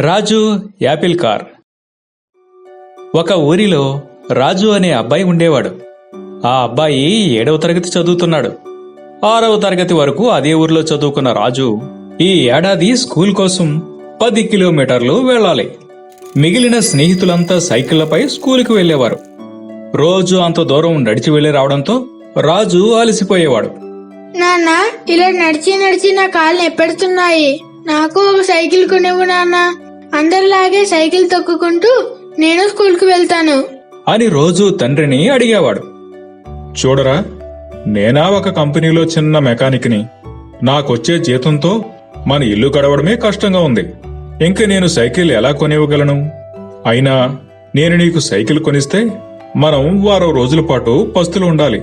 రాజు Apple car. ఒక ఊరిలో రాజు అనే అబ్బాయి ఉండేవాడు. ఆ అబ్బాయి ఏడవ తరగతి చదువుతున్నాడు. ఆరవ తరగతి వరకు అదే ఊరిలో చదువుకున్న రాజు ఈ ఏడాది స్కూల్ కోసం పది కిలోమీటర్లు వెళ్ళాలి. మిగిలిన స్నేహితులంతా సైకిళ్ళపై స్కూలుకు వెళ్ళేవారు. రోజు అంత దూరం నడిచి వెళ్ళి రావడంతో రాజు అలసిపోయేవాడు. నాన్న ఇలా నడిచి నడిచి నా కాళ్ళు ఎప్పెడుతున్నాయి నాకు ఒక సైకిల్ కొనివ్వు నాన్న. అందరిలాగే సైకిల్ తొక్కుకుంటూ నేను స్కూల్కి వెళ్తాను. అని రోజు తండ్రిని అడిగేవాడు. చూడరా నేనా ఒక కంపెనీలో చిన్న మెకానిక్ని. నాకొచ్చే జీతంతో మన ఇల్లు గడవడమే కష్టంగా ఉంది. ఇంక నేను సైకిల్ ఎలా కొనివ్వగలను? అయినా నేను నీకు సైకిల్ కొనిస్తే మనం వారం రోజుల పాటు పస్తులు ఉండాలి.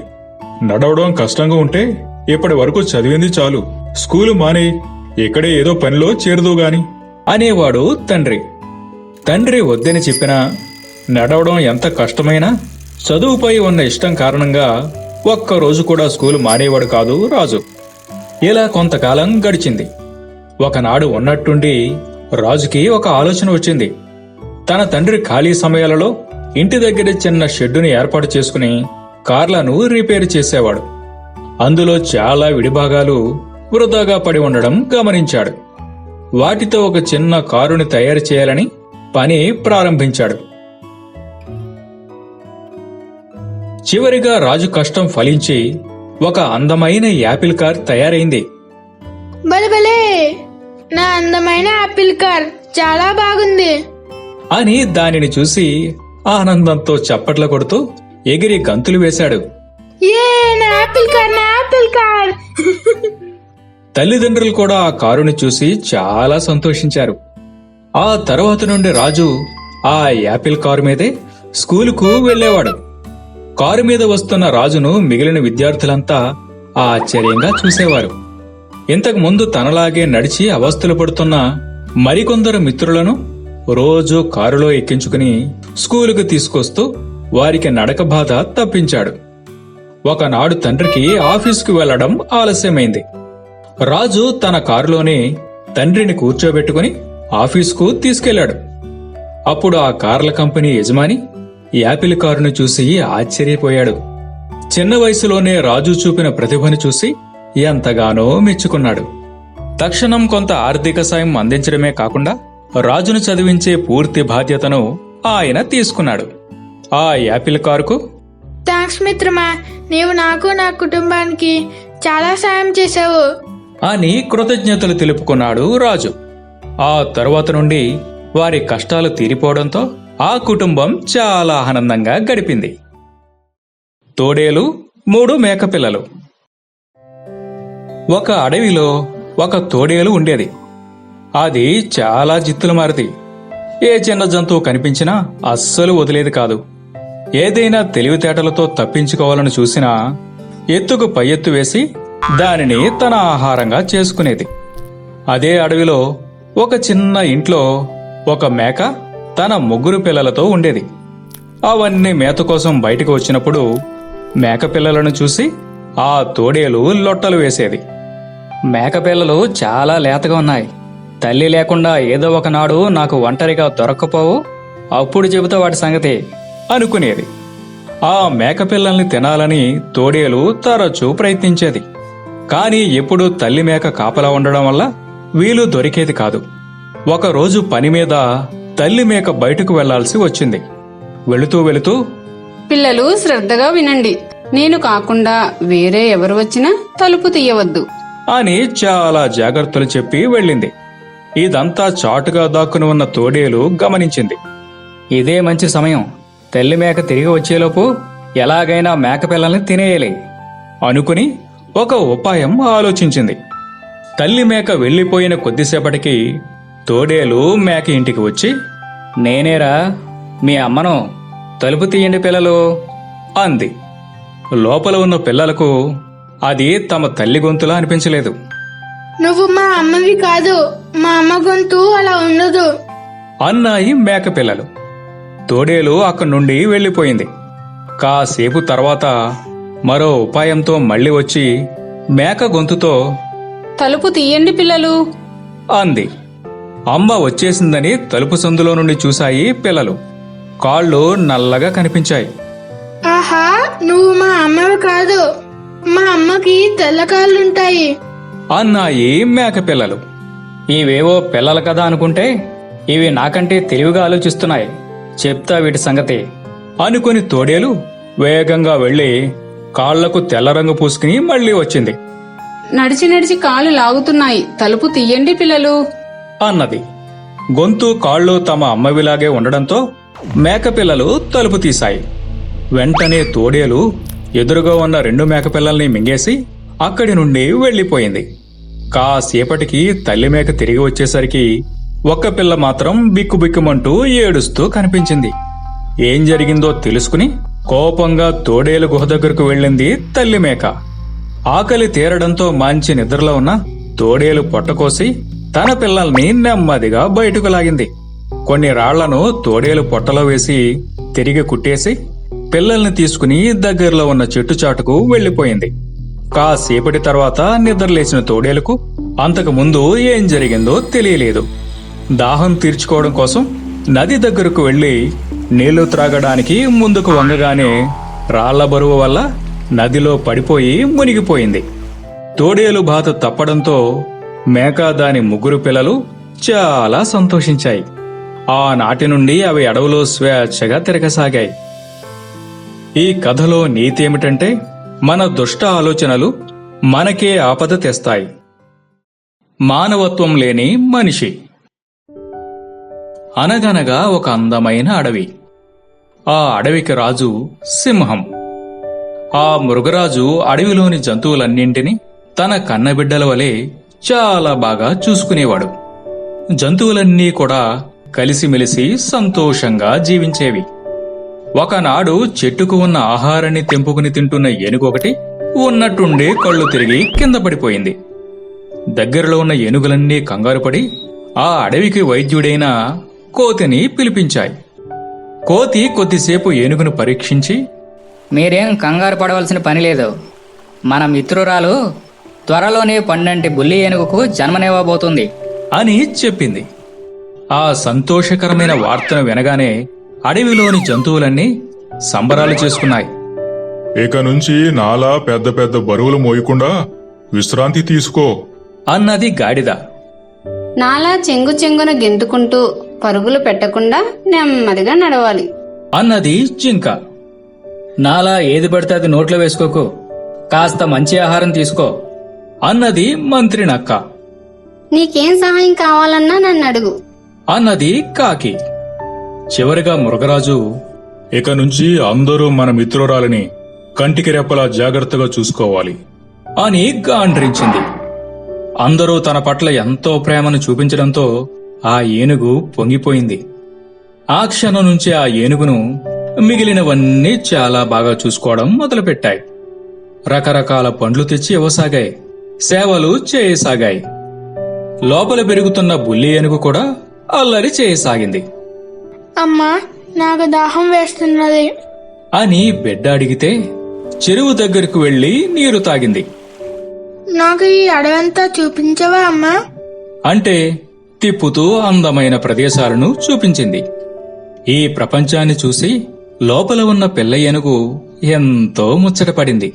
నడవడం కష్టంగా ఉంటే ఇప్పటి వరకు చదివింది చాలు. స్కూలు మానే ఇక్కడే ఏదో పనిలో చేరదు గాని. అనేవాడు తండ్రి. తండ్రి వద్దని చెప్పినా నడవడం ఎంత కష్టమైనా చదువుపై ఉన్న ఇష్టం కారణంగా ఒక్క రోజు కూడా స్కూలు మానేవాడు కాదు రాజు. ఇలా కొంతకాలం గడిచింది. ఒకనాడు ఉన్నట్టుండి రాజుకి ఒక ఆలోచన వచ్చింది. తన తండ్రి ఖాళీ సమయాలలో ఇంటి దగ్గర చిన్న షెడ్డుని ఏర్పాటు చేసుకుని కార్లను రిపేర్ చేసేవాడు. అందులో చాలా విడిభాగాలు వృధాగా పడి ఉండడం గమనించాడు. వాటితో ఒక చిన్న కారుని తయారు చేయాలని పని ప్రారంభించాడు. చివరిగా రాజు కష్టం ఫలించి ఒక అందమైన యాపిల్ కార్ తయారైంది. బలబలే నా అందమైన ఆపిల్ కార్ చాలా బాగుంది. అని దానిని చూసి ఆనందంతో చప్పట్ల కొడుతూ ఎగిరి గంతులు వేశాడు. ఏ నా ఆపిల్ కార్ నా ఆపిల్ కార్! తల్లిదండ్రులు కూడా ఆ కారుని చూసి చాలా సంతోషించారు. ఆ తర్వాత నుండి రాజు ఆ యాపిల్ కారు మీదే స్కూలుకు వెళ్ళేవాడు. కారు మీద వస్తున్న రాజును మిగిలిన విద్యార్థులంతా ఆశ్చర్యంగా చూసేవారు. ఇంతకు ముందు తనలాగే నడిచి అవస్థలు పడుతున్న మరికొందరు మిత్రులను రోజు కారులో ఎక్కించుకుని స్కూలుకు తీసుకొస్తూ వారికి నడక బాధ తప్పించాడు. ఒకనాడు తండ్రికి ఆఫీసుకు వెళ్ళడం ఆలస్యమైంది. రాజు తన కారులోనే తండ్రిని కూర్చోబెట్టుకుని ఆఫీసుకు తీసుకెళ్ళాడు. అప్పుడు ఆ కార్ల కంపెనీ యజమాని యాపిల్ కారును చూసి ఆశ్చర్యపోయాడు. చిన్న వయసులోనే రాజు చూపిన ప్రతిభను చూసి ఎంతగానో మెచ్చుకున్నాడు. తక్షణం కొంత ఆర్థిక సాయం అందించడమే కాకుండా రాజును చదివించే పూర్తి బాధ్యతను ఆయన తీసుకున్నాడు. ఆ యాపిల్ కారుకు థ్యాంక్స్ మిత్రమా నీవు నాకు నా కుటుంబానికి చాలా సాయం చేశావు. అని కృతజ్ఞతలు తెలుపుకున్నాడు రాజు. ఆ తరువాత నుండి వారి కష్టాలు తీరిపోవడంతో ఆ కుటుంబం చాలా ఆనందంగా గడిపింది. తోడేలు మూడు మేకపిల్లలు. ఒక అడవిలో ఒక తోడేలు ఉండేది. అది చాలా జిత్తుల మారిది ఏ చిన్న జంతువు కనిపించినా అస్సలు వదిలేది కాదు. ఏదైనా తెలివితేటలతో తప్పించుకోవాలని చూసినా ఎత్తుకు పై ఎత్తు వేసి దానిని తన ఆహారంగా చేసుకునేది. అదే అడవిలో ఒక చిన్న ఇంట్లో ఒక మేక తన ముగ్గురు పిల్లలతో ఉండేది. అవన్నీ మేత కోసం బయటకు వచ్చినప్పుడు మేక పిల్లలను చూసి ఆ తోడేలు లొట్టలు వేసేది. మేక పిల్లలు చాలా లేతగా ఉన్నాయి. తల్లి లేకుండా ఏదో ఒకనాడు నాకు ఒంటరిగా దొరక్కపోవు అప్పుడు చెబుతా వాటి సంగతి అనుకునేది. ఆ మేకపిల్లల్ని తినాలని తోడేలు తరచూ ప్రయత్నించేది. కాని ఎప్పుడూ తల్లి మేక కాపలా ఉండడం వల్ల వీలు దొరికేది కాదు. ఒకరోజు పని మీద తల్లి మేక బయటకు వెళ్ళాల్సి వచ్చింది. వెళుతూ వెళుతూ పిల్లలు శ్రద్ధగా వినండి. నేను కాకుండా వేరే ఎవరు వచ్చినా తలుపు తీయవద్దు. అని చాలా జాగ్రత్తలు చెప్పి వెళ్ళింది. ఇదంతా చాటుగా దాక్కుని ఉన్న తోడేలు గమనించింది. ఇదే మంచి సమయం. తల్లి మేక తిరిగి వచ్చేలోపు ఎలాగైనా మేక పిల్లల్ని తినేయాలి. అనుకుని ఒక ఉపాయం ఆలోచించింది. తల్లి మేక వెళ్ళిపోయిన కొద్దిసేపటికి తోడేలు మేక ఇంటికి వచ్చి నేనేరా మీ అమ్మను తలుపు తీయండి పిల్లలు అంది. లోపల ఉన్న పిల్లలకు అది తమ తల్లి గొంతులా అనిపించలేదు. నువ్వు మా అమ్మవి కాదు మా అమ్మ గొంతు అలా ఉండదు అన్నాయి మేక పిల్లలు. తోడేలు అక్కడి నుండి వెళ్ళిపోయింది. కాసేపు తర్వాత మరో ఉపాయంతో మళ్ళీ వచ్చి మేక గొంతుతో తలుపు తీయండి పిల్లలు. అంది. అమ్మ వచ్చేసిందని తలుపు సందులో నుండి చూశాయి పిల్లలు. కాళ్ళు నల్లగా కనిపించాయి. ఆహా నువ్వు మా అమ్మవి కాదు. మా అమ్మకి తెల్ల కాళ్ళుంటాయి. అన్నాయి మేక పిల్లలు. ఇవేవో పిల్లలు కదా అనుకుంటే ఇవి నాకంటే తెలివిగా ఆలోచిస్తున్నాయి. చెప్తా వీటి సంగతి. అనుకుని తోడేలు వేగంగా వెళ్ళి కాళ్ళకు తెల్ల రంగు పూసుకుని మళ్ళీ వచ్చింది. నడిచి నడిచి కాలు లాగుతున్నాయి. తలుపు తీయండి పిల్లలు. అన్నది. గొంతు కాళ్ళు తమ అమ్మవిలాగే ఉండడంతో మేకపిల్లలు తలుపు తీశాయి. వెంటనే తోడేలు ఎదురుగా ఉన్న రెండు మేకపిల్లల్ని మింగేసి అక్కడి నుండి వెళ్ళిపోయింది కాసేపటికి తల్లి మేక తిరిగి వచ్చేసరికి ఒక్క పిల్ల మాత్రం బిక్కుబిక్కుమంటూ ఏడుస్తూ కనిపించింది. ఏం జరిగిందో తెలుసుకుని కోపంగా తోడేలు గుహ దగ్గరకు వెళ్ళింది తల్లి మేక. ఆకలి తీరడంతో మంచి నిద్రలో ఉన్న తోడేలు పొట్టకోసి తన పిల్లల్ని నెమ్మదిగా బయటకు లాగింది. కొన్ని రాళ్ళను తోడేలు పొట్టలో వేసి తిరిగి కుట్టేసి పిల్లల్ని తీసుకుని దగ్గరలో ఉన్న చెట్టు చాటుకు వెళ్ళిపోయింది కాసేపటి తర్వాత నిద్రలేసిన తోడేలుకు అంతకు ముందు ఏం జరిగిందో తెలియలేదు. దాహం తీర్చుకోవడం కోసం నది దగ్గరకు వెళ్ళి నీళ్ళు త్రాగడానికి ముందుకు వంగగానే రాళ్ళ బరువు వల్ల నదిలో పడిపోయి మునిగిపోయింది. తోడేలు బాత తప్పడంతో మేక దాని ముగ్గురు పిల్లలు చాలా సంతోషించాయి. ఆనాటి నుండి అవి అడవులో స్వేచ్ఛగా తిరగసాగాయి. ఈ కథలో నీతి ఏమిటంటే మన దుష్ట ఆలోచనలు మనకే ఆపద తెస్తాయి. మానవత్వం లేని మనిషి. అనగనగా ఒక అందమైన అడవి. ఆ అడవికి రాజు సింహం. ఆ మృగరాజు అడవిలోని జంతువులన్నింటినీ తన కన్నబిడ్డల వలె చాలా బాగా చూసుకునేవాడు. జంతువులన్నీ కూడా కలిసిమెలిసి సంతోషంగా జీవించేవి. ఒకనాడు చెట్టుకు ఉన్న ఆహారాన్ని తెంపుకుని తింటున్న ఏనుగు ఒకటి ఉన్నట్టుండే కళ్ళు తిరిగి కింద పడిపోయింది. దగ్గరలో ఉన్న ఏనుగులన్నీ కంగారుపడి ఆ అడవికి వైద్యుడైన కోతిని పిలిపించాయి. కోతి కొద్దిసేపు ఏనుగును పరీక్షించి మీరేం కంగారు పడవలసిన పని లేదు. మన మిత్రురాలు త్వరలోనే పండంటి బుల్లి ఏనుగుకు జన్మనివ్వబోతుంది. అని చెప్పింది. ఆ సంతోషకరమైన వార్తను వినగానే అడవిలోని జంతువులన్నీ సంబరాలు చేసుకున్నాయి. ఇక నుంచి నాలా పెద్ద పెద్ద బరువులు మోయకుండా విశ్రాంతి తీసుకో. అన్నది గాడిద. నాలా చెంగు చెంగున గెంతుకుంటూ పరుగులు పెట్టకుండా నెమ్మదిగా నడవాలి. అన్నది జింక. నాలా ఏది పడితే అది నోట్లో వేసుకోకు. కాస్త మంచి ఆహారం తీసుకో. అన్నది మంత్రి నక్క. నీకేం సహాయం కావాలన్నా నన్ను అడుగు. అన్నది కాకి. చివరిగా మృగరాజు ఇక నుంచి అందరూ మన మిత్రురాలిని కంటికి రెప్పలా జాగ్రత్తగా చూసుకోవాలి. అని గాండ్రించింది. అందరూ తన పట్ల ఎంతో ప్రేమను చూపించడంతో ఆ ఏనుగు పొంగిపోయింది. ఆ క్షణం నుంచి ఆ ఏనుగును మిగిలినవన్నీ చాలా బాగా చూసుకోవడం మొదలుపెట్టాయి. రకరకాల పండ్లు తెచ్చి ఇవ్వసాగాయి. సేవలు చేయసాగాయి. లోపల పెరుగుతున్న బుల్లి ఏనుగు కూడా అల్లరి చేయసాగింది. అమ్మా నాకు దాహం వేస్తున్నది. అని బిడ్డ అడిగితే చెరువు దగ్గరకు వెళ్ళి నీరు తాగింది. నాకు ఈ అడవంతా చూపించవా అమ్మా? అంటే తిప్పుతూ అందమైన ప్రదేశాలను చూపించింది. ఈ ప్రపంచాన్ని చూసి లోపల ఉన్న పిల్ల ఏనుగు ఎంతో ముచ్చటపడింది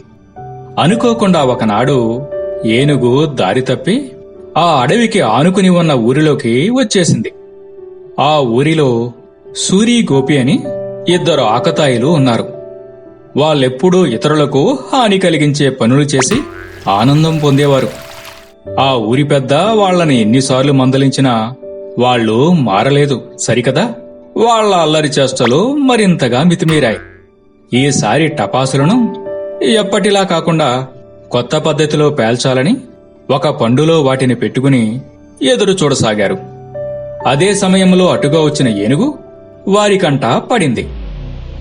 అనుకోకుండా ఒకనాడు ఏనుగు దారి తప్పి ఆ అడవికి ఆనుకుని ఉన్న ఊరిలోకి వచ్చేసింది. ఆ ఊరిలో సూరి గోపి అని ఇద్దరు ఆకతాయిలు ఉన్నారు. వాళ్ళెప్పుడూ ఇతరులకు హాని కలిగించే పనులు చేసి ఆనందం పొందేవారు. ఆ ఊరి పెద్ద వాళ్ళని ఎన్నిసార్లు మందలించినా వాళ్ళు మారలేదు. సరికదా? వాళ్ళ అల్లరి చేష్టలు మరింతగా మితిమీరాయి. ఈసారి టపాసులను ఎప్పటిలా కాకుండా కొత్త పద్ధతిలో పేల్చాలని ఒక పండులో వాటిని పెట్టుకుని ఎదురు చూడసాగారు. అదే సమయంలో అటుగా వచ్చిన ఏనుగు వారికంట పడింది.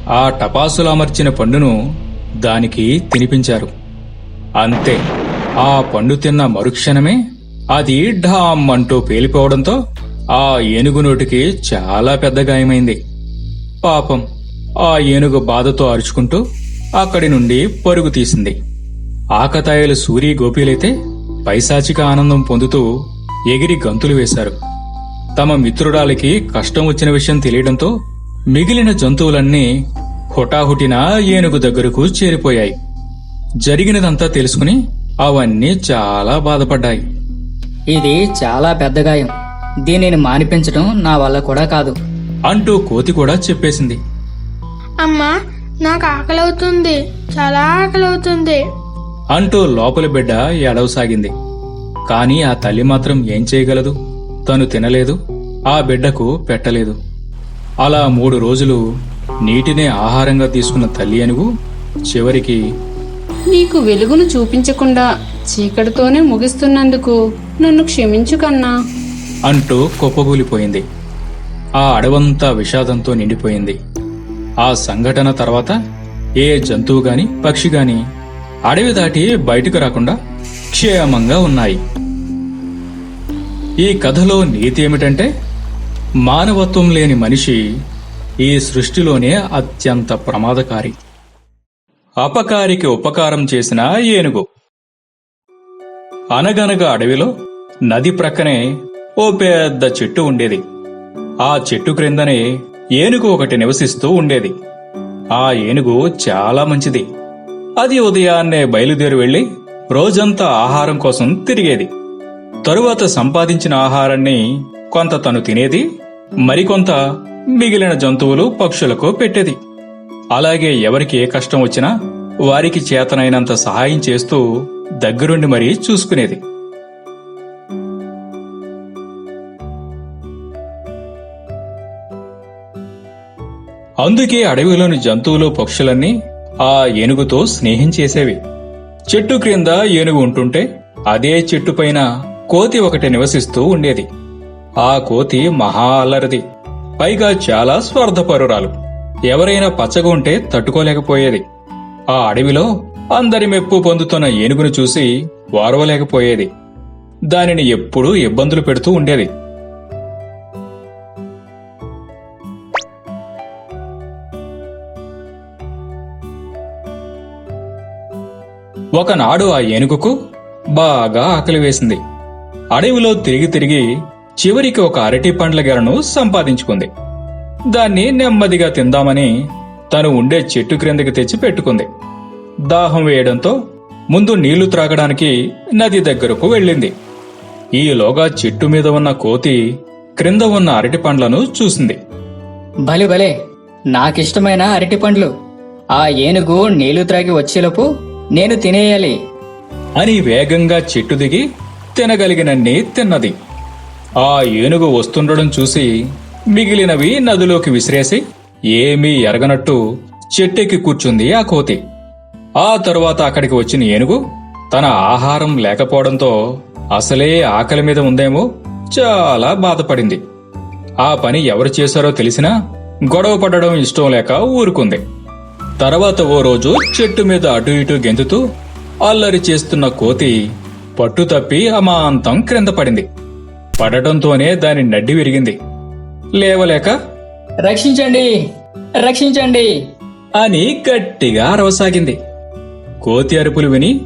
ఆ టపాసులు అమర్చిన పండును దానికి తినిపించారు. అంతే. ఆ పండు తిన్న మరుక్షణమే అది ఢామ్ అంటూ పేలిపోవడంతో ఆ ఏనుగు నోటికి చాలా పెద్ద గాయమైంది. పాపం ఆ ఏనుగు బాధతో అరుచుకుంటూ అక్కడి నుండి పరుగు తీసింది. ఆకతాయిలు సూరి గోపీలైతే పైశాచిక ఆనందం పొందుతూ ఎగిరి గంతులు వేశారు. తమ మిత్రురాలికి కష్టం వచ్చిన విషయం తెలియడంతో మిగిలిన జంతువులన్నీ హుటాహుటిన ఏనుగు దగ్గరకు చేరిపోయాయి. జరిగినదంతా తెలుసుకుని అవన్నీ చాలా బాధపడ్డాయి. ఇది చాలా పెద్ద గాయం. దీనిని మానిపించడం నా వల్ల కూడా కాదు. అంటూ కోతి కూడా చెప్పేసింది. అమ్మా నాకు ఆకలవుతుంది. చాలా ఆకలవుతుంది. అంటూ లోపలి బిడ్డ ఏడవసాగింది. కాని ఆ తల్లి మాత్రం ఏం చేయగలదు? తను తినలేదు. ఆ బిడ్డకు పెట్టలేదు. అలా మూడు రోజులు నీటినే ఆహారంగా తీసుకున్న తల్లి అనుగు చివరికి నీకు వెలుగును చూపించకుండా చీకటితోనే ముగిస్తున్నందుకు నన్ను క్షమించు కన్నా. అంటూ కుప్పగూలిపోయింది ఆ అడవంతా విషాదంతో నిండిపోయింది. ఆ సంఘటన తర్వాత ఏ జంతువు గాని పక్షి గాని అడవి దాటి బయటకు రాకుండా క్షేమంగా ఉన్నాయి. ఈ కథలో నీతి ఏమిటంటే మానవత్వం లేని మనిషి ఈ సృష్టిలోనే అత్యంత ప్రమాదకారి. అపకారికి ఉపకారం చేసిన ఏనుగు. అనగనగా అడవిలో నది ప్రక్కనే ఓ పెద్ద చెట్టు ఉండేది. ఆ చెట్టు క్రిందనే ఏనుగు ఒకటి నివసిస్తూ ఉండేది. ఆ ఏనుగు చాలా మంచిది. అది ఉదయాన్నే బయలుదేరి వెళ్ళి రోజంతా ఆహారం కోసం తిరిగేది. తరువాత సంపాదించిన ఆహారాన్ని కొంత తను తినేది మరికొంత మిగిలిన జంతువులు పక్షులకు పెట్టేది. అలాగే ఎవరికి ఏ కష్టం వచ్చినా వారికి చేతనైనంత సహాయం చేస్తూ దగ్గరుండి మరీ చూసుకునేది. అందుకే అడవిలోని జంతువులు పక్షులన్నీ ఆ ఏనుగుతో స్నేహం చేసేవి. చెట్టు క్రింద ఏనుగు ఉంటుంటే అదే చెట్టు పైన కోతి ఒకటి నివసిస్తూ ఉండేది. ఆ కోతి మహా అల్లరిది. పైగా చాలా స్వార్థపరురాలు. ఎవరైనా పచ్చగా ఉంటే తట్టుకోలేకపోయేది. ఆ అడవిలో అందరి మెప్పు పొందుతున్న ఏనుగును చూసి వారవలేకపోయేది. దానిని ఎప్పుడూ ఇబ్బందులు పెడుతూ ఉండేది. ఒకనాడు ఆ ఏనుగుకు బాగా ఆకలి వేసింది. అడవిలో తిరిగి తిరిగి చివరికి ఒక అరటి పండ్ల గెలను సంపాదించుకుంది. దాన్ని నెమ్మదిగా తిందామని తను ఉండే చెట్టు క్రిందకి తెచ్చి పెట్టుకుంది. దాహం వేయడంతో ముందు నీళ్ళు త్రాగడానికి నది దగ్గరకు వెళ్ళింది. ఈలోగా చెట్టు మీద ఉన్న కోతి క్రింద ఉన్న అరటి పండ్లను చూసింది. భలే భలే! నాకిష్టమైన అరటి పండ్లు. ఆ ఏనుగు నీళ్ళు త్రాగి వచ్చేలోపు నేను తినేయాలి. అని వేగంగా చెట్టు దిగి తినగలిగినన్ని తిన్నది. ఆ ఏనుగు వస్తుండడం చూసి మిగిలినవి నదిలోకి విసిరేసి ఏమీ ఎరగనట్టు చెట్టెక్కి కూర్చుంది ఆ కోతి. ఆ తరువాత అక్కడికి వచ్చిన ఏనుగు తన ఆహారం లేకపోవడంతో అసలే ఆకలి మీద ఉందేమో చాలా బాధపడింది. ఆ పని ఎవరు చేశారో తెలిసినా గొడవ పడడం ఇష్టం లేక ఊరుకుంది. తర్వాత ఓ రోజు చెట్టు మీద అటు ఇటు గెంతుతూ అల్లరి చేస్తున్న కోతి పట్టు తప్పి అమాంతం క్రింద పడింది. పడటంతోనే దాని నడ్డి విరిగింది. లేవలేక రక్షించండి రక్షించండి అని గట్టిగా అరవసాగింది. కోతి అరుపులు విని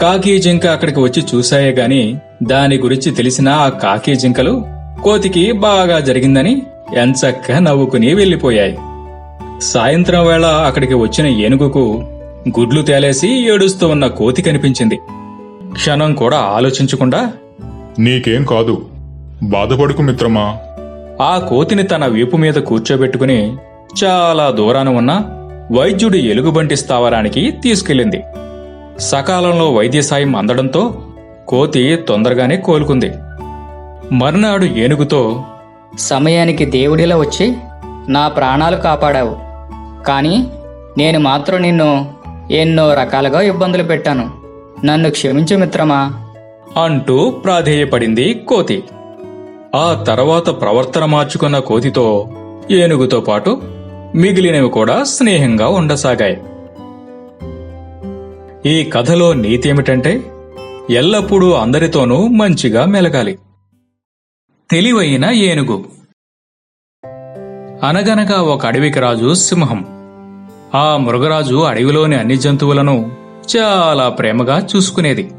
కాకి జింక అక్కడికి వచ్చి చూశాయే గాని దాని గురించి తెలిసిన ఆ కాకి జింకలు కోతికి బాగా జరిగిందని ఎంచక్క నవ్వుకుని వెళ్ళిపోయాయి సాయంత్రం వేళ అక్కడికి వచ్చిన ఏనుగుకు గుడ్లు తేలేసి ఏడుస్తూ ఉన్న కోతి కనిపించింది. క్షణం కూడా ఆలోచించకుండా నీకేం కాదు బాధపడుకు మిత్రమా? ఆ కోతిని తన వీపు మీద కూర్చోబెట్టుకుని చాలా దూరాన ఉన్న వైద్యుడి ఎలుగుబంటి స్థావరానికి తీసుకెళ్ళింది. సకాలంలో వైద్య సాయం అందడంతో కోతి తొందరగానే కోలుకుంది. మర్నాడు ఏనుగుతో సమయానికి దేవుడిలా వచ్చి నా ప్రాణాలు కాపాడావు. కానీ నేను మాత్రం నిన్ను ఎన్నో రకాలుగా ఇబ్బందులు పెట్టాను. నన్ను క్షమించు మిత్రమా? అంటూ ప్రాధేయపడింది కోతి. ఆ తర్వాత ప్రవర్తన మార్చుకున్న కోతితో ఏనుగుతో పాటు మిగిలినవి కూడా స్నేహంగా ఉండసాగాయి. ఈ కథలో నీతి ఏమిటంటే ఎల్లప్పుడూ అందరితోనూ మంచిగా మెలగాలి. తెలివైన ఏనుగు. అనగనగా ఒక అడవికి రాజు సింహం. ఆ మృగరాజు అడవిలోని అన్ని జంతువులను చాలా ప్రేమగా చూసుకునేది.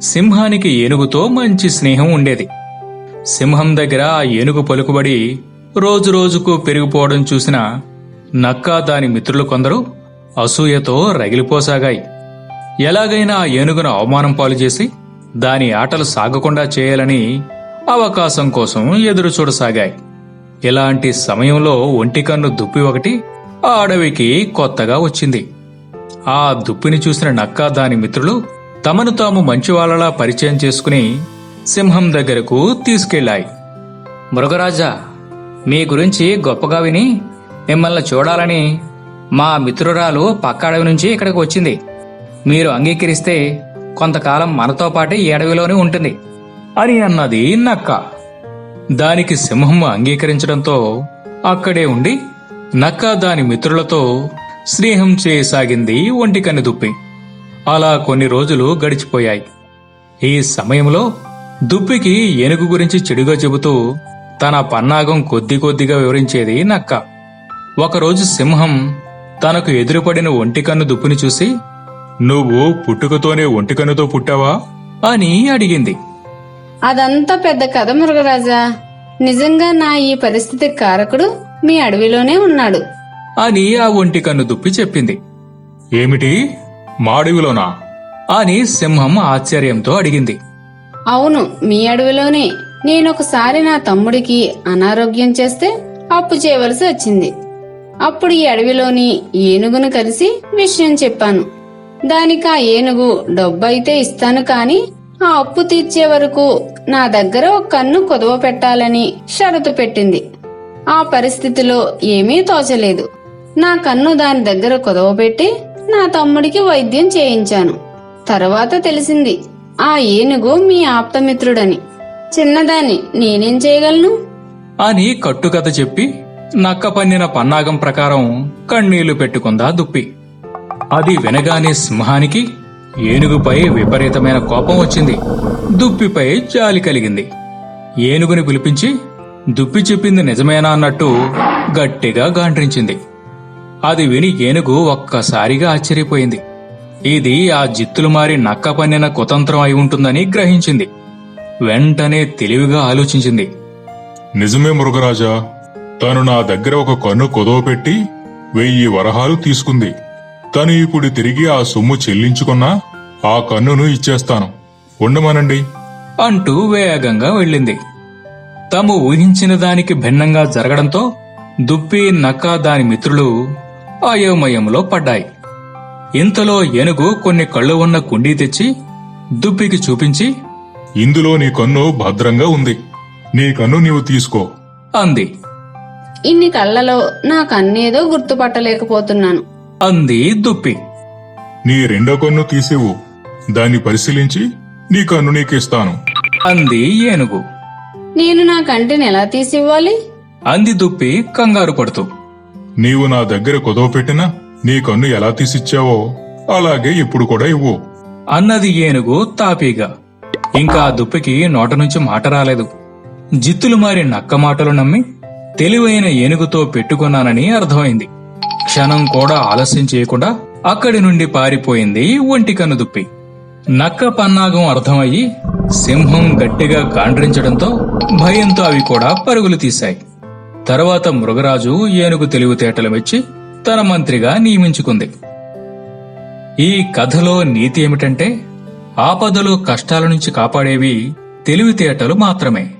సింహానికి ఏనుగుతో మంచి స్నేహం ఉండేది. సింహం దగ్గర ఆ ఏనుగు పలుకుబడి రోజు రోజుకు పెరిగిపోవడం చూసిన నక్క దాని మిత్రులు కొందరు అసూయతో రగిలిపోసాగాయి. ఎలాగైనా ఆ ఏనుగును అవమానం పాలు చేసి దాని ఆటలు సాగకుండా చేయాలని అవకాశం కోసం ఎదురు చూడసాగాయి. ఇలాంటి సమయంలో ఒంటికన్ను దుప్పి ఒకటి ఆ అడవికి కొత్తగా వచ్చింది. ఆ దుప్పిని చూసిన నక్క దాని మిత్రులు తమను తాము మంచివాళ్ళలా పరిచయం చేసుకుని సింహం దగ్గరకు తీసుకెళ్ళాయి మృగరాజా మీ గురించి గొప్పగా విని మిమ్మల్ని చూడాలని మా మిత్రురాలు పక్క అడవి నుంచి ఇక్కడికి వచ్చింది. మీరు అంగీకరిస్తే కొంతకాలం మనతో పాటే ఈ అడవిలోనే ఉంటుంది అని అన్నది నక్క. దానికి సింహం అంగీకరించడంతో అక్కడే ఉండి నక్క దాని మిత్రులతో స్నేహం చేయసాగింది ఒంటికన్ను దుప్పి. అలా కొన్ని రోజులు గడిచిపోయాయి. ఈ సమయంలో దుప్పికి ఏనుగు గురించి చెడుగా చెబుతూ తన పన్నాగం కొద్ది కొద్దిగా వివరించేది నక్క. ఒకరోజు సింహం తనకు ఎదురుపడిన ఒంటికన్ను దుప్పిని చూసి నువ్వు పుట్టుకతోనే ఒంటికన్నుతో పుట్టావా? అని అడిగింది. అదంతా పెద్ద కథ మృగరాజా నిజంగా నా ఈ పరిస్థితి కారకుడు మీ అడవిలోనే ఉన్నాడు. అని ఆ ఒంటికన్ను దుప్పి చెప్పింది. ఏమిటి? మాడివిలోనా? అని సింహం ఆశ్చర్యంతో అడిగింది. అవును మీ అడవిలోనే. నేనొకసారి నా తమ్ముడికి అనారోగ్యం చేస్తే అప్పు చేయవలసి వచ్చింది. అప్పుడు ఈ అడవిలోని ఏనుగును కలిసి విషయం చెప్పాను. దానికి ఆ ఏనుగు డబ్బైతే ఇస్తాను కాని ఆ అప్పు తీర్చే వరకు నా దగ్గర ఒక కన్ను కొదవ పెట్టాలని షరతు పెట్టింది. ఆ పరిస్థితిలో ఏమీ తోచలేదు. నా కన్ను దాని దగ్గర కుదవబెట్టి నా తమ్ముడికి వైద్యం చేయించాను. తర్వాత తెలిసింది ఆ ఏనుగు మీ ఆప్తమిత్రుడని. చిన్నదాన్ని నేనేం చేయగలను? అని కట్టుకథ చెప్పి నక్క పన్నిన పన్నాగం ప్రకారం కన్నీళ్ళు పెట్టుకుందా దుప్పి. అది వినగానే సింహానికి ఏనుగుపై విపరీతమైన కోపం వచ్చింది. దుప్పిపై జాలి కలిగింది. ఏనుగుని పిలిపించి దుప్పి చెప్పింది నిజమేనా? అన్నట్టు గట్టిగా గాండ్రించింది. అది విని ఏనుగు ఒక్కసారిగా ఆశ్చర్యపోయింది. ఇది ఆ జిత్తులు మారి నక్క పన్నిన కుతంత్రం అయి ఉంటుందని గ్రహించింది. వెంటనే తెలివిగా ఆలోచించింది. నిజమే మృగరాజా. తను నా దగ్గర ఒక కన్ను కొదవ పెట్టి వెయ్యి వరహాలు తీసుకుంది. తను ఇప్పుడు తిరిగి ఆ సొమ్ము చెల్లించుకున్నా ఆ కన్నును ఇచ్చేస్తాను. ఉండమనండి. అంటూ వేగంగా వెళ్ళింది. తాము ఊహించిన దానికి భిన్నంగా జరగడంతో దుప్పి నక్క దాని మిత్రులు అయోమయంలో పడ్డాయి. ఇంతలో ఏనుగు కొన్ని కళ్ళు ఉన్న కుండీ తెచ్చి దుప్పికి చూపించి ఇందులో నీ కన్ను భద్రంగా ఉంది. నీ కన్ను నీవు తీసుకో. అంది. ఇన్ని కళ్ళలో నా కన్నేదో గుర్తుపట్టలేకపోతున్నాను. అంది దుప్పి. నీ రెండో కన్ను తీసేవు దాన్ని పరిశీలించి నీ కన్ను నీకిస్తాను. అంది ఏనుగు. నేను నా కంటిని ఎలా తీసివ్వాలి? అంది దుప్పి కంగారు పడుతూ. నీవు నా దగ్గర కొదవ పెట్టినా నీ కన్ను ఎలా తీసిచ్చావో అలాగే ఇప్పుడు కూడా ఇవ్వు. అన్నది ఏనుగు తాపీగా. ఇంకా ఆ దుప్పికి నోట నుంచి మాట రాలేదు. జిత్తులు మారి నక్క మాటలు నమ్మి తెలివైన ఏనుగుతో పెట్టుకున్నానని అర్థమైంది. క్షణం కూడా ఆలస్యం చేయకుండా అక్కడి నుండి పారిపోయింది ఒంటికన్ను దుప్పి. నక్క పన్నాగం అర్థమయ్యి సింహం గట్టిగా కాండ్రించడంతో భయంతో అవి కూడా పరుగులు తీశాయి. తర్వాత మృగరాజు ఏనుగు తెలివితేటలు మెచ్చి తన మంత్రిగా నియమించుకుంది. ఈ కథలో నీతి ఏమిటంటే ఆపదలు కష్టాల నుంచి కాపాడేవి తెలివితేటలు మాత్రమే.